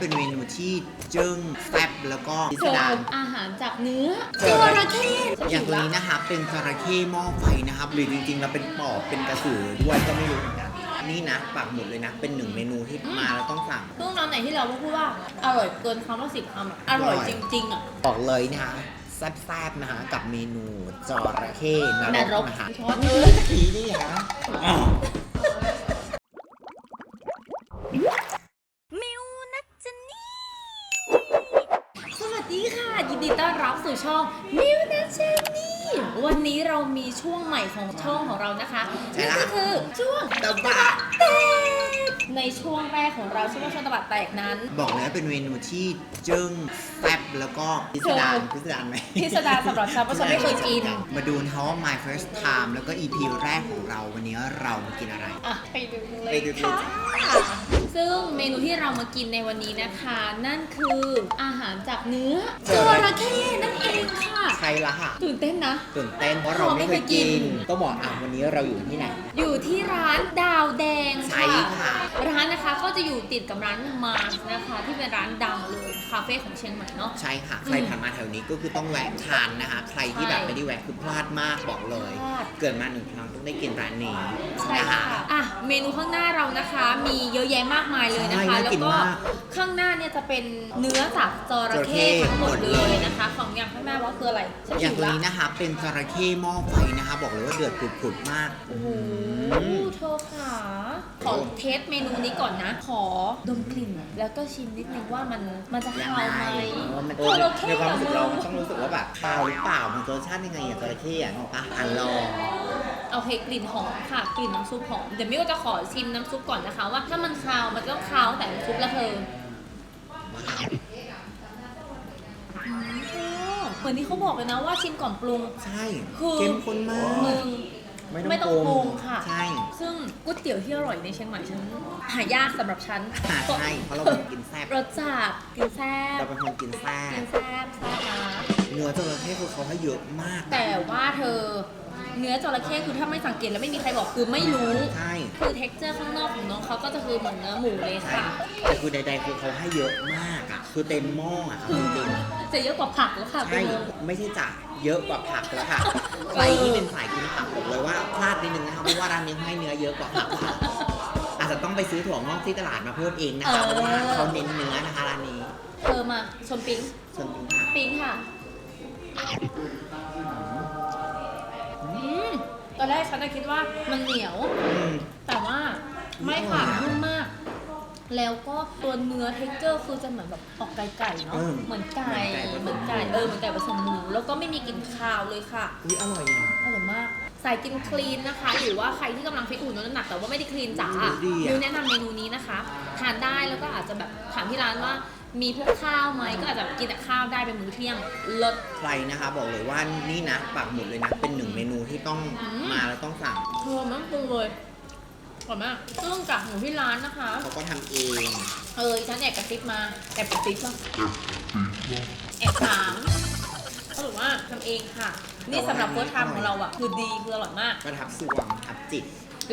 เป็นเมนูที่จึ้งแซ่บแล้วก็พิสเสิดารฟอาหารจากเนื้อเสิจร์ฟระเข้อย่างตัวนี้นะคะเป็นจระเข้หม้อไฟนะครับ หรือจริงๆแล้วเป็นปอบเป็นกระสือด้วยก็ไม่รู้เหมือนกันนี่นะปักหมุดเลยนะเป็นหนึ่งเมนูที่มาแล้วต้องสั่งซึ่งร้านไหนที่เราพูดว่า อร่อยเกินคำว่าสิบคำอะอร่อยอร่อยจริง ๆ อะ บอกเลยนะคะแซ่บๆนะคะกับเมนูจระเข้นนรรกกนะคะช้อนเออทีนี่ฮะอ้าว มิวนัจนี่ สวัส ดีค่ะยินดีต้อนรับสู่ช่องมิวนัจนี่วันนี้เรามีช่วงใหม่ของช่องของเรานะคะนั่นก็คือช่วงตะบะแตกในช่วงแรกของเราชื่อว่าช่วงตะบัดแตกนั้น บอกเลยว่าเป็นเมนูที่จึ้งแซ่บแล้วก็พิสดารเธอพิสดารไหมพิสดารสำหรับฉันเพราะฉันไม่เคยกิน มาดูนะคะว่า my first time แล้วก็ EP แรกของเราวันนี้เรามากินอะไร อะไปดูเลไปยดูเลยค่ะ ซึ่งเมนูที่เรามากินในวันนี้นะคะ นั่นคืออาหารจากเนื้อจระเข้นั่นเองค่ะ ใช่ละค่ะตื่นเต้นนะ ตื่นเต้นเพราะเราไม่เคยกินต้องบอกอะวันนี้เราอยู่ที่ไหน อยู่ที่ร้านดาวแดงใช่ค่ะ ร้านนะคะก็จะอยู่ติดกับร้านมาร์สนะคะ ที่เป็นร้านดังเลยคาเฟ่ของเชียงใหม่เนาะ ใช่ค่ะ ใครผ่านมาแถวนี้ก็คือต้องแวะทานนะคะ ใครที่แบบใช่ไม่ได้แวะคือพลาดมากบอกเลยพลาดเกิดมาหนึ่งครั้งต้องได้กินร้านนี้ใช่นะค่ะคะอะเมนูข้างหน้าเรานะคะ มีเยอะแยะมากมายเลยนะคะใช่น่าแล้วกินก็มากข้างหน้าเนี่ยจะเป็นเนื้อจากจระเข้จระเข้ทั้งหมดหมดเลเลยย นะคะ ของอย่างข้างหน้าว่าคืออะไรฉันอย่างหิตัวละนี้นะคะเป็นจระเข้หม้อไฟนะคะ บอกเลยว่าเดือดผุดๆมาก โอ้โหอืมเธอค่ะขอเทสเมนูนี้ก่อนนะ ขอดมกลิ่นแล้วก็ชิมนิดนึงว่ามันมันจะยังคาวไงไหมเออมันจระเข้ในความรู้สึกเราอะมันต้องรู้สึกว่าแบบคาวหรือเปล่ามันรสชาติยังไงอะจระเข้อะนึกปะอะลอง โอเคกลิ่นหอมค่ะกลิ่นน้ำซุปหอมเดี๋ยวมิวจะขอชิมน้ำซุปก่อนนะคะว่าถ้ามันคาวมันจะต้องคาวแต่น้ำซุปละเธออืมเธอเหมือนที่เขาบอกเลยนะว่าชิมก่อนปรุง ใช่คือเข้มข้นมาก มึงไม่ต้องปรุงค่ะ ใช่ ซึ่งก๋วยเตี๋ยวที่อร่อยในเชียงใหม่ฉันหายากสำหรับฉันอะใช่เพราะเราเป็นคนกินแซ่บรสจัดกินแซ่บเราเป็นคนกินแซ่กิบนแซ่บแซ่บนะ เนื้อจระเข้คือเขาให้เยอะมาก แต่ว่าเธอ เนื้อจระเข้คือถ้าไม่สังเกตแล้วไม่มีใครบอกคือไม่รู้ ใช่ คือเท็กเจอร์ข้างนอกของน้องเขาก็จะคือเหมือนเนื้อหมูเลยใช่ค่ะ แต่คือใดๆคือเขาให้เยอะมากอะ คือเต็มหม้ออะเอาจริงจะเยอะกว่าผักแล้วค่ะๆคุใช่ณไม่ใช่จ่าเยอะกว่าผักแล้วค่ะ ใครที่เป็นสายกินผักบอกเลยว่าพลาดนิดนึงนะคะเพราะว่าร้านนี้ให้เนื้อเยอะกว่าผักค่ะอาจจะต้องไปซื้อถั่วงอกที่ตลาดมาเพิ่มเองนะคะเพราะว่าเขาเน้นเนื้อนะคะร้านนี้เธอมาชมปิ๊งส่วนนี้ค่ะปิ๊งค่ะ อืม ตอนแรกฉันก็คิดว่ามันเหนียว อืม แต่ว่าไม่ค่ะอร่อยอะนุ่มมาก แล้วก็ตัวเนื้อเท็กเจอร์คือจะเหมือนแบบออกไก่ๆเนาะเออเหมือนไก่ เหเหมืมืออนนไก่ ไก่ เออ เหมือนไก่ผสมหมู แล้วก็ไม่มีกลิ่นคาวเลยค่ะ อุ้ยอร่อยอะ อร่อยมาก สายกินคลีนนะคะ หรือว่าใครที่กำลังฟิตหุ่นลดน้ำหนักแต่ว่าไม่ได้คลีนจ๋าดีอะ มิวแนะนำเมนูนี้นะคะ ทานได้แล้วก็อาจจะแบบถามที่ร้านว่า มีพวกข้าวไหมก็อาจจะกินแต่ข้าวได้เป็นมื้อเที่ยงเลิศ ใครนะคะบอกเลยว่านี่นะปักหมุดเลยนะเป็นหนึ่งเมนูที่ต้องอืม มาแล้วต้องสั่งเธอมันปรุงเลยอร่อยมากซึ่งจากหมูที่ร้านนะคะ เขาก็ทำเองเออฉันแอบกระซิบมาแอบกระซิบว่าแอบถามเขาบอกว่าทำเองค่ะ นี่สำหรับเฟิร์สไทม์ของเราอะคือดีคืออร่อยมาก ประทับสวงทับจิต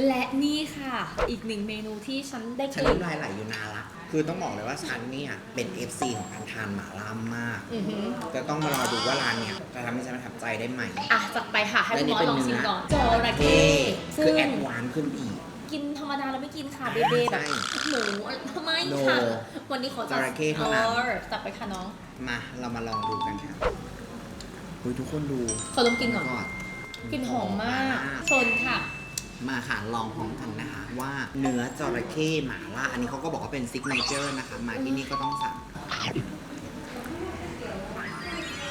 และนี่ค่ะ อีกหนึ่งเมนูที่ฉันได้ฉันกินน้ำลายไหลอยู่นานละ คือต้องบอกเลยว่าฉันเนี่ยเป็น FC ของการทานหม่าล่ามาก อือหือจะต้องมารอดูว่าร้านเนี่ยจะทำให้ฉันประทับใจได้ไหม อะจัดไปค่ะ ให้พี่หมอลองชิมก่อนจระเท่เข้คืซึ่องแอดวานซ์ขึ้นอีก กินธรรมดาเราไม่กินค่ะเบเบแบบใช่หมูทำไมโนค่ะวันนี้ขอจัดจระเข้เท่านั้น ออจัดไปค่ะน้องมา เรามาลองดูกันครับคุยทุกคนดูขอลองกินก่อนก่อนกลิ่นหอมมากชนค่ะ มาค่ะลองพร้อมกันนะคะ ว่าเนื้อจระเข้หม่าล่า อันนี้เขาก็บอกว่าเป็นซิกเนเจอร์นะคะ มาที่นี่ก็ต้องสั่ง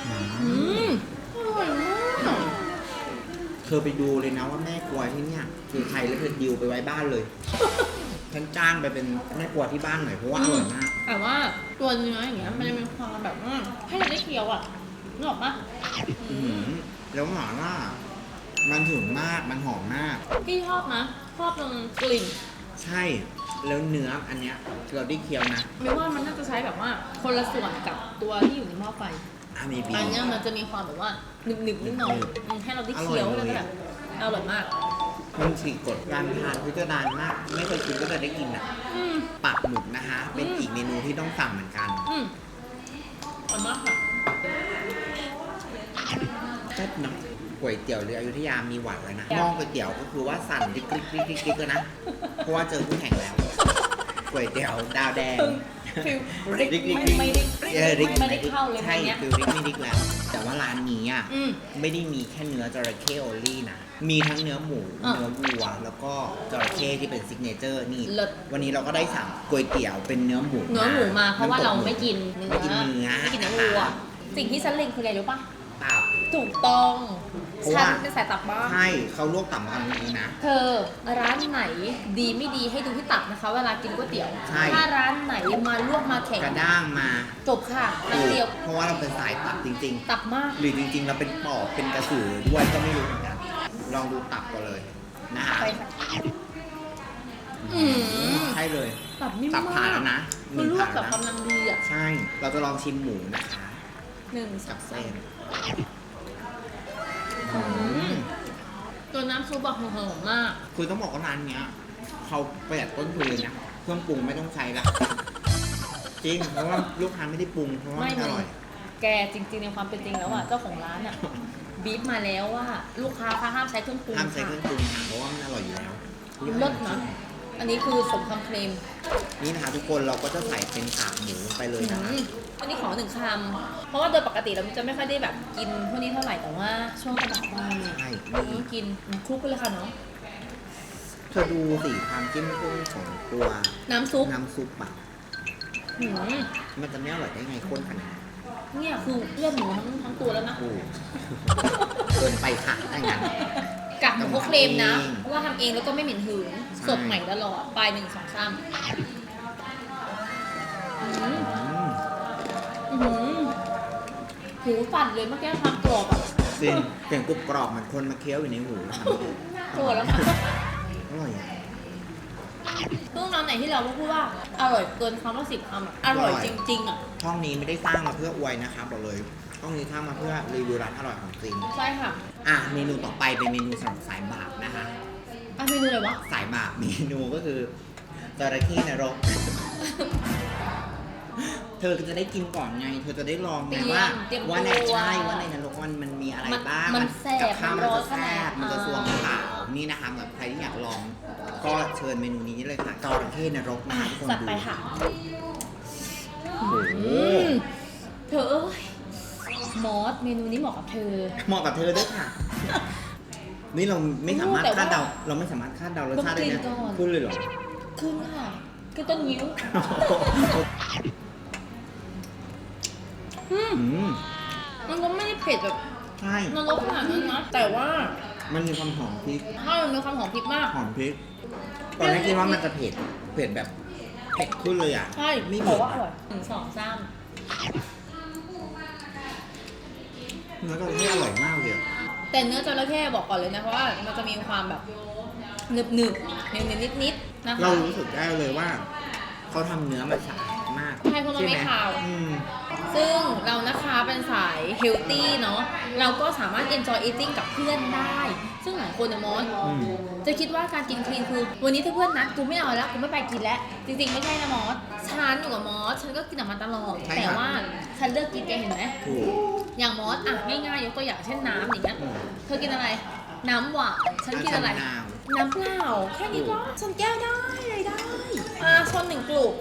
อืมอร่อยมากเธอไปดูเลยนะว่าแม่ครัวที่เนี่ยคือใครแล้วเธอดิวไปไว้บ้านเลย ฉันจ้างไปเป็นแม่ครัวที่บ้านหน่อยเพราะว่าอร่อยมาก แต่ว่าตัวเนื้ออย่างเงี้ยมันจะมีความแบบว่าให้เราได้เคี้ยวอะนึกออกปะอื้อหือแล้วหม่าล่า มันถึงมาก มันหอมมาก พี่ชอบนะชอบตรงกลิ่นใช่ แล้วเนื้ออันเนี้ยเราได้เคี้ยวนะไม่ว่ามันน่าจะใช้แบบว่าคนละส่วนกับตัวที่อยู่ในหม้อไฟอามีบี อันเนี้ยมันจะมีความแบบว่าหนึบๆนิดหน่อยหนึบอืมให้เราได้เคี้ยวอร่แล้อวยก็เลย แบบอร่อยมากมันฉีกกฎการทานพิจารณามาก ไม่เคยกินก็จะได้กินอะอืมปักหมุกนะคะ เป็นอืมอีกเมนูที่ต้องสั่งเหมือนกัน อืมอร่อยมากค่ะ แซ่บเนาะ ก๋วยเตี๋ยวเรืออยุธยามีหวัดแล้วนะหม้อก๋วยเตี๋ยวก็คือว่าสั่นดิ๊กดิ๊กดิ๊กดิ๊กดิ๊กเลยนะเพราะว่าเจอคู่แข่งแล้วก๋วยเตี๋ยวดาวแดง ฟิลริกริกริก ไม่ไม่ได้เออริกไม่ได้เข้าเลยใช่เนี้ย ฟิลริกไม่ริกแล้ว แต่ว่าร้านนี้อะอืมไม่ได้มีแค่เนื้อจระเข้โอลี่นะ มีทั้งเนื้อหมู อะเนื้อวัว แล้วก็จระเข้ที่เป็นซิกเนเจอร์นี่ เลิศ วันนี้เราก็ได้สั่งก๋วยเตี๋ยวเป็นเนื้อหมูเนื้อหมูมาเพราะว่าเราไม่กินนเนื้อไม่กินเนื้อไม่กินเนื้อวัว สิ่งที่ฉันเล็งคืออะไรรู้ปะตับ ถูกต้อง เพราะฉัว่านเป็นสายตับบ้างใช่เขาลวกตับมาทำนี้นะ เธอร้านไหนดีไม่ดีให้ดูที่ตับนะคะ เวลากินก๋วยเตี๋ยว ใช่ ถ้าร้านไหนมาลวกมาแข็งกระด้างมาจบค่ะน้ำเดียวเพราะว่าเราเป็นสายตับจริง ตับมากๆ หรือจริง ๆ เราเป็นปอบเป็นกระสือด้วยก็ไม่รู้เหมือนกัน ลองดูตับก่อนเลยนะคะไปค่ะอืมใช่เลย ตับนิ่มตับมาผ่านแล้วกนะคือลวกผ่าแบบนแล้วนะกำลังดีอะใช่ เราจะลองชิมหมูนะคะหนึ่งสอกังบสาเส้มนอืม ตัวน้ำซุปแบบหอมๆมาก คือต้องบอกว่าร้านเนี้ยเขาประหยัดต้นทุนเลยนะเครื่องปรุงไม่ต้องใช้ละจริงเพราะว่าลูกค้าไม่ได้ปรุงเพราะว่าไม่มันอมีร่อย แกจริงๆในความเป็นจริงแล้วอะเจ้าของร้านอะบีบมาแล้วว่าลูกค้าคะห้ามใช้เครื่องปรุงห้ามใช้เครื่องค่ะปรุงค่ะเพราะว่ามันอร่อยอยู่แล้วเลิศนะ อันนี้คือสมคำเคลมนี่นะคะทุกคนเราก็จะใส่เป็นกากหมูไปเลยนะคะ อืมอันนี้ขอหนึ่งคำ เพราะว่าโดยปกติเราจะไม่ค่อยได้แบบกินพวกนี้เท่าไหร่แต่ว่าช่วงกระดับวันเนี่ยใช่ต้นี่องกินคลุกไปเลยค่ะเนาะเธอดูสิความจิ้มข้นของตัวน้ำซุปน้ำซุปอะหืมมันจะไม่อร่อยได้ไงข้นขนาดนั้นเนี่ยคือเลือดหมูทั้งทั้งตัวแล้วนะโอ้เกินไปค่ะถ้างั้นกา กหมูเขาเคลมนะทำเองเพราะว่าทำเองแล้วก็ไม่เหม็นหืนใช่สดใหม่ตลอดปลายหนึ่งสองสามอืมอืมอื้อหือหูสั่นเลยเมื่อกี้ความกรอบอะจริงเสียงกรุบกรอบเหมือนคนมาเคี้ยวอยู่ในหูค่ะกรอบแล้วค่ะอร่อยอะเครื่องร้านไหนที่เราพูดว่า อร่อยเกินคำว่าสิบคำอะอร่อยอร่อยจริงๆอะช่องนี้ไม่ได้สร้างมาเพื่ออวยนะคะบอกเลย ช่องนี้สร้างมาเพื่อรีวิวร้านอร่อยของจริง ใช่ค่ะอะเมนูต่อไปเป็นเมนูสำหรับสายบาปนะคะ อะเมนูอะไรวะ สายบาปเมนูก็คือจระเข้นรก เธอจะได้กินก่อนไง เธอจะได้ลองไงเตรียมว่าเตรียมว่าในตัวใช่ว่าในนรกมันมันมีอะไรมันบ้างมันแซ่บกับข้าวมัมันนร้อจะนแซ่บขนาดมันจะอ่า สวงขาวนี่นะคะแบบใครที่อยากลอง ก็เชิญเมนูนี้เลยค่ะจระเข้นรกนะอะคะทุกคนจัดดูไปค่ะโอ้โห อืมเธอเอ้ย มอสเมนูนี้เหมาะกับเธอ เหมาะกับเธอด้วยค่ะ นี่เราไม่สามารถแต่ว่าคาดเดาเราไม่สามารถคาดเดารสชาติได้ต้นะองกินก่อนพูดเลยเหรอขึ้นค่ะขึ้นต้นยิ้วอืมอืมมันก็ไม่ได้เผ็ดแบบใช่นรกขนาดนั้นนะแต่ว่ามันมีความหอมพริกถ้ามันมีความหอมพริกมากหอมพริกตอนแรกคิดว่ามันจะเผ็ดเผ็ดแบบเผ็ดขึ้นเลยอะใช่ไม่แต่เผ็ดว่าอร่อยหนึ่งสองสาม แล้วก็ที่อร่อยมากเลยอะแต่เนื้อจระเข้บอกก่อนเลยนะเพราะว่ามันจะมีความแบบหนึบหนึบๆเนียนๆนิดๆนะคะ เรารู้สึกได้เลยว่า เขาทำเนื้อมาสะอาดมากใช่เพราะมันไม่หคาว อืม ซึ่งเรานะคะเป็นสายเฮลตี้เนาะเราก็สามารถ enjoy eating กับเพื่อนได้ ซึ่งหลายคนนะมอสอืม จะคิดว่าการกินคลีนคือ วันนี้ถ้าเพื่อนนัดกูไม่เอาแล้วกูไม่ไปกินแล้วจริงๆไม่ใช่นะมอสฉันอยู่กับมอสฉันก็กินกับมันตลอด ใช่แต่ค่ะว่าฉันเลือกกินแกเห็นไหม ถูก อย่างมอสอะง่ายๆยกตัวอย่างเช่นน้ำอย่างเงี้ยอืมเธอกินอะไร น้ำหวานฉันกินอะไร น้ำมะนาวน้ำเปล่าแค่นี้ก็ฉันแก้วได้เลยได้อ่าชนหนึ่งกลุ่ม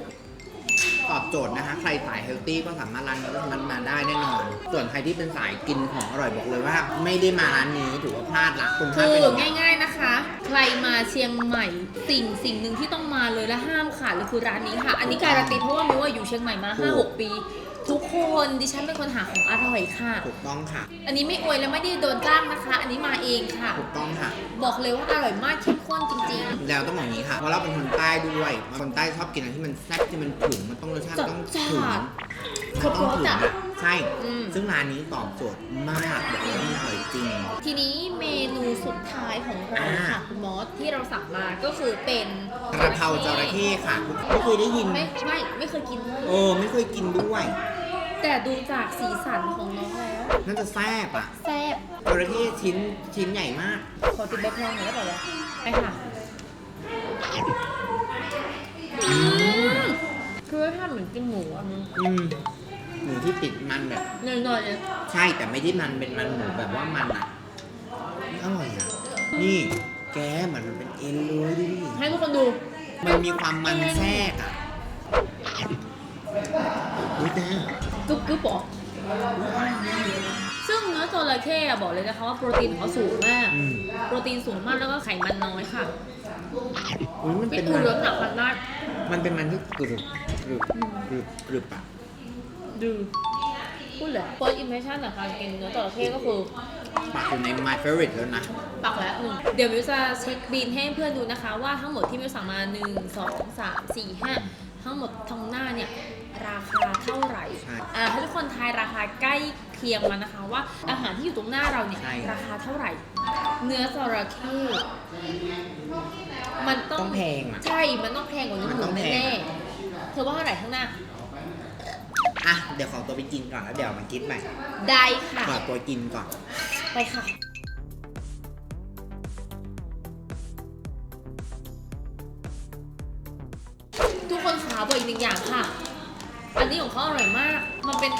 ตอบโจทย์นะคะ ใครสายเฮลตี้ก็สามารถร้านนี้มันมาได้แน่นอน ส่วนใครที่เป็นสายกินของอร่อยบอกเลยว่า ไม่ได้มาร้านนี้ถือว่าพลาดละคุณพลาดคือเลยง่ายๆนะคะ ใครมาเชียงใหม่สิ่งสิ่งหนึ่งที่ต้องมาเลยและห้ามขาดเลยคือร้านนี้ค่ะ อันนี้การันตีเพราะว่ามิวว่าอยู่เชียงใหม่มา 5-6 ปี ทุกคนดิฉันเป็นคนหาของอร่อยค่ะ ถูกต้องค่ะ อันนี้ไม่อวยและไม่ได้โดนจ้างนะคะ อันนี้มาเองค่ะ ถูกต้องค่ะ บอกเลยว่าอร่อยมากเข้มข้นจริงแล้วต้องบอกอย่างนี้ค่ะเพราะเราเป็นคนใต้ด้วยคนใต้ชอบกินอะไรที่มันแซ่บที่มันถึงมันต้องรสชาติมันต้องจัดถึงจ้านมันต้องถึงครบรสอะอะใช่ อืม ซึ่งร้านนี้ตอบโจทย์มากบอกเลยว่ามันอร่อยจริงๆทีนี้เมนูสุดท้ายของเราอ่า ค่ะคุณมอสที่เราสั่งมาก็คือเป็นกระเพราจระเข้ค่ะไม่เคยได้ยิน ไม่ไม่ไม่เคยกินเลยเออ ไม่เคยกินด้วย แต่ดูจากสีสันของน้องแล้วน่าจะแซ่บอะแซ่บจระเข้ชิ้นชิ้นใหญ่มาก ขอติดใบพลองหน่อยได้ป่าวะไปค่ะ คือรสชาติเหมือนกินหมูอะมึงอืมหมูที่ติดมันแบบ หน่อยๆเลยใช่แต่ไม่ได้มันเป็นมันหมูแบบว่ามันอะอร่อยอะ นี่แกเหมือนมันเป็นเอ็นเลยดิให้ทุกคนดู มันมีความมันแทรกอะอุ้ยแกกึ๊บกึ๊บบอกซึ่งเนื้อจระเข้อะบอกเลยนะคะว่าโปรตีนของเขาสูงมาก อืมโปรตีนสูงมากแล้วก็ไขมันน้อยค่ะ อุ้ยมันพี่เป็นตูมันลดหนักพันได้มันเป็นมันที่กรึบก รึบกรึบกรึบอะดูพูดเลย first impression จากการกินเนื้อจระเข้ก็คือ ปักอยู่ใน my favorite แล้วนะ ปักแล้วหนึ่งเดี๋ยวมิวจะเช็คบินให้เพื่อนดูนะคะ ว่าทั้งหมดที่มิวสั่งมาหนึ่งสองสามสี่ห้าทั้งหมดทั้งหน้าเนี่ย ราคาเท่าไหร่ใช่อ่าให้ทุกคนทายราคาใกล้เคียงมานะคะ ว่าอาหารที่อยู่ตรงหน้าเราเนี่ยใช่ ราคาเท่าไหร่ เนื้อจระเข้มันต้อต้องงแพงอะใช่ มันต้องแพงกว่าเนื้อมันหต้มูองแพงแน่ๆ เธอว่าเท่าไหร่ข้างหน้า อะ เดี๋ยวขอตัวไปกินก่อนแล้วเดี๋ยวมาคิดใหม่ได้ค่ะ ขอตัวกินก่อน ไปค่ะ ทุกคนขาบอกอีกหนึ่งอย่างค่ะ อันนี้ของเขาอร่อยมาก มันเป็น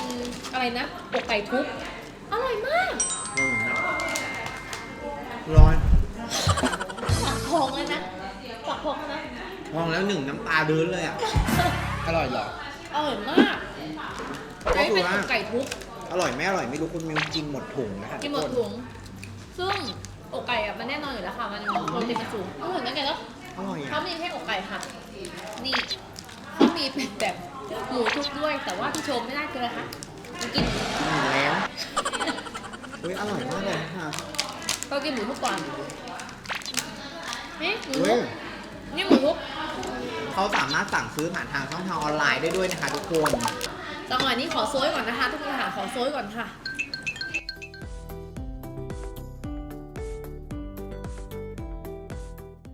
อะไรนะอกไก่ทุบอร่อยมากร้อน ปักทองเลยนะปักทองเลยนะ มองแล้วหนึ่งน้ำตาเดินเลยอะ อร่อยเหรอ อร่อยมากก็อันนี้คือเป็นว่าอกไก่ทุบอร่อยไม่อร่อยไม่รู้คุณมิวกินหมดถุงนะคะกินหมดถุง ซึ่งอกไก่อะมันแน่นอนอยู่แล้วค่ะ มันโปรตีนมันสูงอร่อยนะแกเนาะอร่อยเขาอะมีแค่อกไก่ค่ะ นี่เขามีเป็นแบบหมูทุบด้วย แต่ว่าที่ชมไม่ได้คืออะไรคะมันกินกินแล้วอุ้ยอร่อยมากเลยค่ะเรากินหมูทุบก่อนนี่หมูอุ้ทุยบนี่หมูทุบ เขาสามารถสั่งซื้อผ่านทางช่องทางออนไลน์ได้ด้วยนะคะทุกคน จังหวะนี้ขอโซยก่อนนะคะ ทุกคนค่ะขอโซยก่อนค่ะ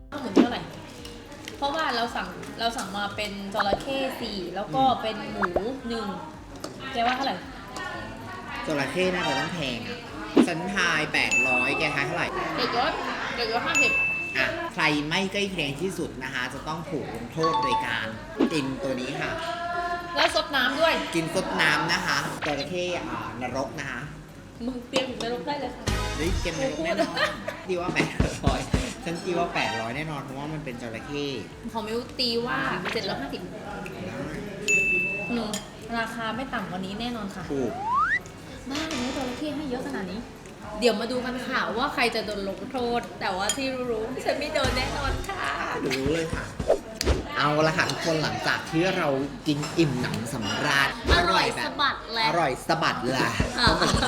เอาหมูเท่าไหร่ เพราะว่าเราสั่งเราสั่งมาเป็นจระเข้สี่แล้วก็เป็นหมูหนึ่งแกว่าเท่าไหร่จระเข้น่าจะต้องแพงอะฉันทาย 800 แกทายเท่าไหร่ เด็กยศเด็กยศห้าสิบ อะใครไม่ใกล้เคียงที่สุดนะคะ จะต้องถูกลงโทษโดยการกินตัวนี้ค่ะ แล้วซดน้ำด้วย กินซดน้ำนะคะจระเข้อ่านรกนะคะ มึงเตรียมถึงนรกได้เลยค่ะ เฮ้ยเกมนรกแน่นอนตีว่า800ฉันตีว่า800แน่นอนเพราะว่ามันเป็นจระเข้ของมิวตีว่าเจ็ดร้อยห้าสิบหนูราคาไม่ต่ำกว่านี้แน่นอนค่ะ ถูก บ้าเนื้อจระเข้ให้เยอะขนาดนี้ เดี๋ยวมาดูกันค่ะว่าใครจะโดนลงโทษ แต่ว่าที่รู้ๆฉันไม่โดนแน่นอนค่ะ รู้เลยค่ะ เอาละค่ะทุกคนหลังจากที่เรากินอิ่มหนำสำราญอร่อยแบสะบบัดแล้อวร่อยสะบัดละอ่าก็แบบนี้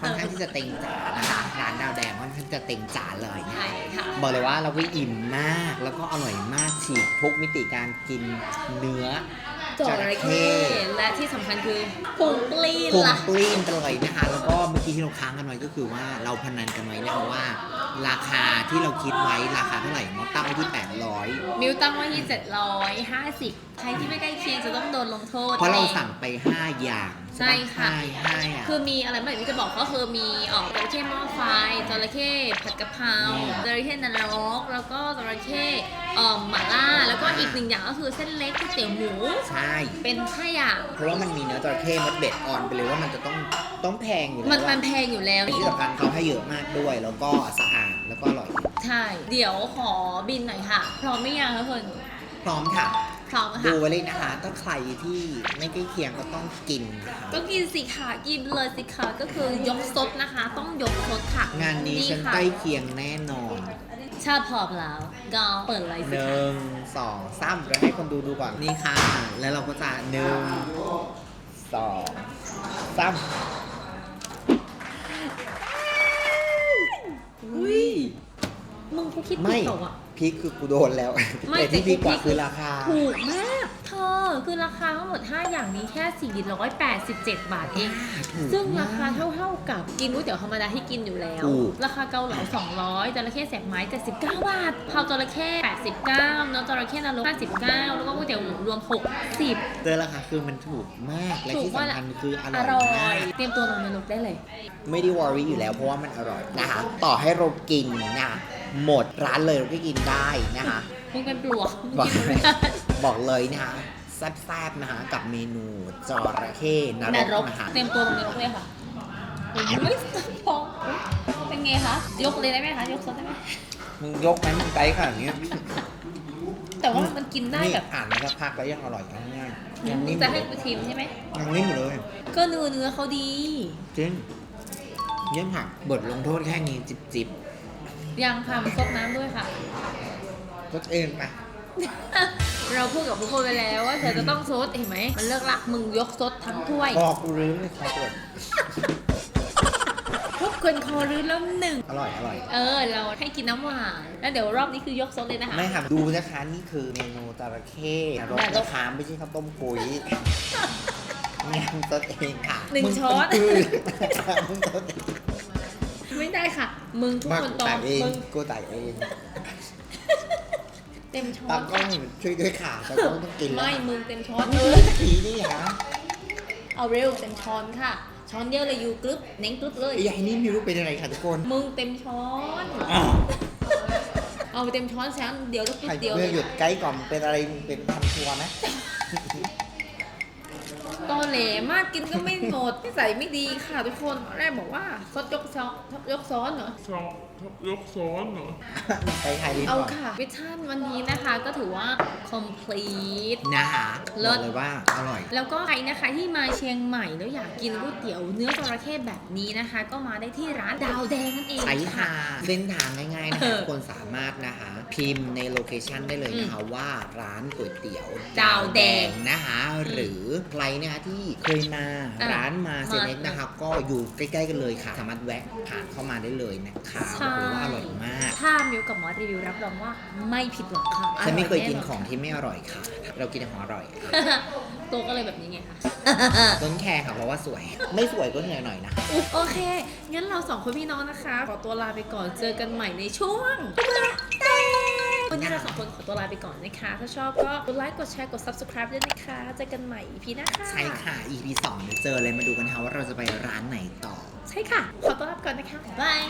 ค่อนข้างที่จะเต็งจ๋านะคะร้านดาวแดงค่อนข้างจะเต็งจ๋าเลยนะใช่ค่ะ บอกเลยว่าเราก็อิ่มมากแล้วก็อร่อยมากฉีกทุกมิติการกินเนื้อ จระเข้และที่สำคัญคือพุงปลีนพุงล่ะ ปลิ้นไปเลยนะคะ แล้วก็เมื่อกี้ที่เราค้างกันไว้ก็คือว่าเราพนันกันไว้นะคะว่า ราคาที่เราคิดไว้ราคาเท่าไหร่มอตั้งไว้ที่ 800 มิวตั้งไว้ที่ 750 ใครที่ไม่ใกล้เคียงจะต้องโดนลงโทษเพราะเราองสั่งไป 5 อย่าง ใช่ค่ะห้าห้าอย่างคือมีอะไรบ้างที่จะบอกก็คือมีเออจระเข้หม้อไฟจระเข้ผัดกะเพราอืมจระเข้นรกแล้วก็จระเข้เอ่อหม่าล่า แล้วก็อีกหนึ่งอย่างก็คือเส้นเล็กก๋วยเตี๋ยวหมู ใช่ เป็นห้าอย่าง เพราะว่ามันมีเนื้อจระเข้มดเบ็ดออนไปเลยว่ามันจะต้องต้องแพงอยู่แล้วมันมันอะแพงอยู่แล้ว ที่สำคัญเขาให้เยอะมากด้วย แล้วก็สะอาดแล้วก็อร่อย ใช่ เดี๋ยวขอบินหน่อยค่ะ พร้อมไม่ยังคะคุณพร้อมค่ะ พร้อมดูค่ะไว้เลยนะคะ ถ้าใครที่ไม่ใกล้เคียงก็ต้องกินค่ะก็กินสิค่ะกินเลยสิค่ะก็คือยกซดนะคะ ต้องยกซดค่ะงานนี้ฉันค่ะใกล้เคียงแน่นอนชาพร้อมแล้วก็เปิดเลยหสิค่ะนึ่งสองสามเดี๋ยวให้คนดูดูก่อนนี่ค่ะ แล้วเราก็จะหนึ่งสองสามอุ้ยมึงกูคิดผิไม่ดเปล่าอะ พีคคือกูโดนแล้วไม่แต่ที่แต่พีคกว่ากูคือราคา ถูกมาก เธอคือราคาทั้งหมด 5 อย่างนี้แค่ 487 บาทเองถูกซึ่งราคามกเท่าๆกับกินก๋วยเตี๋ยวธรรมดาที่กินอยู่แล้ว ถูก ราคาเกาเหลา200จระเข้แสบไม้79บาทเผาจระเข้89เนื้อจระเข้นรก59 แล้วก็ก๋วยเตี๋ยวหมูรวม 60 เจอราคาคือมันถูกมาก และถูกที่ว่าสำคัญคือออร่ร่ออยยมากเตรียมตัวลงนรกได้เลย ไม่ได้วอรี่อยู่แล้วเพราะว่ามันอร่อยนะคะ ต่อให้เรากินนะ หมดร้านเลยเราก็กินได้นะคะ มึงเป็นปลวกมึงบอกกินไม่ได้บอกเลยนะคะแซ่บๆนะคะกับเมนูจระเข้นนรรกกนะคะเตรียมตัวลงนรกเลยค่ะไม่พอเป็นไงคะ ยกเลยได้ไหมคะ ยกซดได้ไหมมึงยกไหมมึงไกด์ขนาดนี้แต่ว่ามันกินได้นี่แบบอ่านมาสักพักแล้วยังอร่อยง่ายๆยังนิ่มอจะยู่ให้เลยกูทิมใช่ไหม ยังนิ่มอยู่เลยก็เนื้อเนื้อเขาดี จริงเยี่ยมค่ะบทลงโทษแค่นี้จิบจิบ ยังค่ะมันซดน้ำด้วยค่ะๆก็เองไปเราพูดกับทุกคนไปแล้วว่าเธอจะต้องซดเห็นไหม มันเลิกลักมึงยกซดทั้งถ้วย บอกกูรื้อเลยครับผมทุกคนคอรื้อแล้วหนึ่ง อร่อยอร่อย เออ เราให้กินน้ำหวานแล้วเดี๋ยวรอบนี้คือยกซดเลยนะคะ ไม่ค่ะดูนะคะ นี่คือเมนูจระเข้นรกนรกนะคะไม่ใช่ข้าวต้มกุยแง่ตัวเองค่ะหนึ่งมึช้อนเป็พืชมึงตัวเอง ไม่ได้ค่ะ มึงทุกมาคนกูตอแต่งเองมึงกูแต่เองเต็มช้อตานกล้องช่วยด้วยค่ะตากล้องต้องกินแล้วไม่มึงเต็มช้อนเอเอออทีนี่ฮะเอาเร็วเต็มช้อนค่ะ ช้อนเดียวเลยอยู่กรึ๊บเน้งกรึ๊บเลย ไอ้ยายนี่ไม่รู้เป็นอะไรค่ะทุกคนมึงเต็มช้อนเอาไปเต็มช้อนแซมเดียวแล้วกรึ๊ใครบเดียวเมื่เลอยหยุดใกล้ก่อนเป็นอะไรเป็นทำทัวร์ไหม ตอแหลมากกินก็ไม่หมดนิสัยไม่ดีค่ะทุกคนแรกบอกว่าซดยกช้อนยกซ้อนเหรอ ชอบยกซ้อนเหรอ ไปไทยลิ้นเอาก่อนค่ะวิชั่นวันนี้นะคะก็ถือว่า complete นะคะเลิบอศกเลยว่าอร่อย แล้วก็ใครนะคะที่มาเชียงใหม่แล้วอยากกินก๋วยเตี๋ยวเนื้อจระเข้แบบนี้นะคะ ก็มาได้ที่ร้านดาวแดงนั่นเองใช้ค่ะ ทางเส้นทางง่ายๆนะเอคะอทุกคนสามารถนะคะ พิมพ์ในโลเคชันได้เลยนะคะว่าร้านก๋วยเตี๋ยวดาวแดงนะคะหรือใครนะคะที่เคยมาอะร้านมาเซมาเน็กนะคะก็อยู่ใกล้ๆกันเลยค่ะ สามารถแวะผ่านเข้ามาได้เลยนะคะใช่บอกเลยว่าอร่อยมาก ถ้ามิวกับหมอรีวิวรับรองว่าไม่ผิดหวังค่ะฉันไม่เคยกินร่ของที่ไม่อร่อยค่ะ เรากินแต่ของอร่อยค่ะแน่นอนตัวก็เลยแบบนี้ไงคะต้นแคร์ค่ะเพราะว่าสวย ไม่สวยก็เหนื่อยหน่อยนะโอเค งั้นเราสองคนพี่น้องนะคะ ขอตัวลาไปก่อนเจอกันใหม่ในช่วง วันนี้เราสองคนขอตัวลาไปก่อนนะคะ ถ้าชอบก็กดไลค์ กดแชร์ กด subscribe ด้วยนะคะ เจอกันใหม่ EP หน้าค่ะ ใช่ค่ะ EP 2เดี๋ยวเจอเลยมาดูกันค่ะว่าเราจะไปร้านไหนต่อ ใช่ค่ะ ขอต้อนรับก่อนนะคะบาย